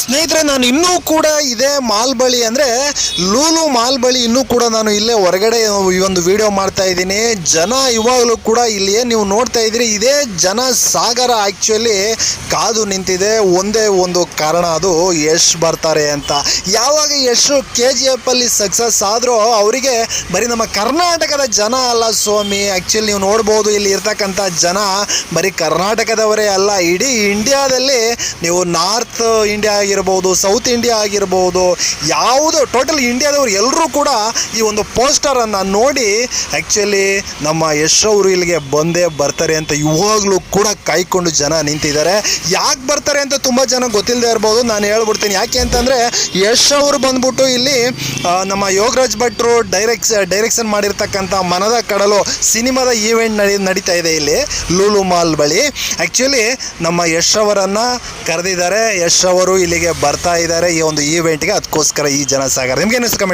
ಸ್ನೇಹಿತರೆ, ನಾನು ಇನ್ನೂ ಕೂಡ ಇದೇ ಮಾಲ್ ಬಳಿ ಅಂದರೆ ಲೂಲು ಮಾಲ್ ಬಳಿ ಇನ್ನೂ ಕೂಡ ನಾನು ಇಲ್ಲೇ ಹೊರಗಡೆ ಈ ಒಂದು ವಿಡಿಯೋ ಮಾಡ್ತಾ ಇದ್ದೀನಿ. ಜನ ಇವಾಗಲೂ ಕೂಡ ಇಲ್ಲಿ ನೀವು ನೋಡ್ತಾ ಇದ್ದೀರಿ. ಇದೇ ಜನ ಸಾಗರ ಆ್ಯಕ್ಚುಲಿ ಕಾದು ನಿಂತಿದೆ. ಒಂದೇ ಒಂದು ಕಾರಣ ಅದು ಯಶ್ ಬರ್ತಾರೆ ಅಂತ. ಯಾವಾಗ ಯಶ್ ಕೆ ಜಿ ಎಫ್ ಅಲ್ಲಿ ಸಕ್ಸಸ್ ಆದರೂ ಅವರಿಗೆ ಬರೀ ನಮ್ಮ ಕರ್ನಾಟಕದ ಜನ ಅಲ್ಲ ಸ್ವಾಮಿ. ಆ್ಯಕ್ಚುಲಿ ನೀವು ನೋಡ್ಬೋದು, ಇಲ್ಲಿ ಇರ್ತಕ್ಕಂಥ ಜನ ಬರೀ ಕರ್ನಾಟಕದವರೇ ಅಲ್ಲ. ಇಡೀ ಇಂಡಿಯಾದಲ್ಲಿ ನೀವು ನಾರ್ತ್ ಇಂಡಿಯಾ ಆಗಿರ್ಬೋದು ಸೌತ್ ಇಂಡಿಯಾ ಆಗಿರ್ಬೋದು, ಯಾವುದೋ ಟೋಟಲ್ ಇಂಡಿಯಾದವರು ಎಲ್ಲರೂ ಕೂಡ ಈ ಒಂದು ಪೋಸ್ಟರನ್ನು ನೋಡಿ ಆ್ಯಕ್ಚುಲಿ ನಮ್ಮ ಯಶವರು ಇಲ್ಲಿಗೆ ಬಂದೇ ಬರ್ತಾರೆ ಅಂತ ಇವಾಗಲೂ ಕೂಡ ಕಾಯ್ಕೊಂಡು ಜನ ನಿಂತಿದ್ದಾರೆ. ಯಾಕೆ ಬರ್ತಾರೆ ಅಂತ ತುಂಬ ಜನ ಗೊತ್ತಿಲ್ಲದೆ ಇರ್ಬೋದು, ನಾನು ಹೇಳ್ಬಿಡ್ತೀನಿ. ಯಾಕೆ ಅಂತಂದರೆ ಯಶ್ ಅವರು ಬಂದ್ಬಿಟ್ಟು ಇಲ್ಲಿ ನಮ್ಮ ಯೋಗರಾಜ್ ಭಟ್ರು ಡೈರೆಕ್ಸ್ ಡೈರೆಕ್ಷನ್ ಮಾಡಿರ್ತಕ್ಕಂಥ ಮನದ ಕಡಲು ಸಿನಿಮಾದ ಈವೆಂಟ್ ನಡಿ, ನಡೀತಾ ಇದೆ ಇಲ್ಲಿ, ಲೂಲು ಮಾಲ್ ಬಳಿ. ಆ್ಯಕ್ಚುಲಿ ನಮ್ಮ ಯಶ್ ಅವರನ್ನು ಕರೆದಿದ್ದಾರೆ. ಯಶ್ ಅವರು ಇಲ್ಲಿಗೆ ಬರ್ತಾ ಇದ್ದಾರೆ ಈ ಒಂದು ಈವೆಂಟ್ಗೆ ಅದಕ್ಕೋಸ್ಕರ ಈ ಜನ ಸಾಗರ ನಿಮ್ಗೆ ಏನಿಸ್ತು ಕಮೆಂಟ್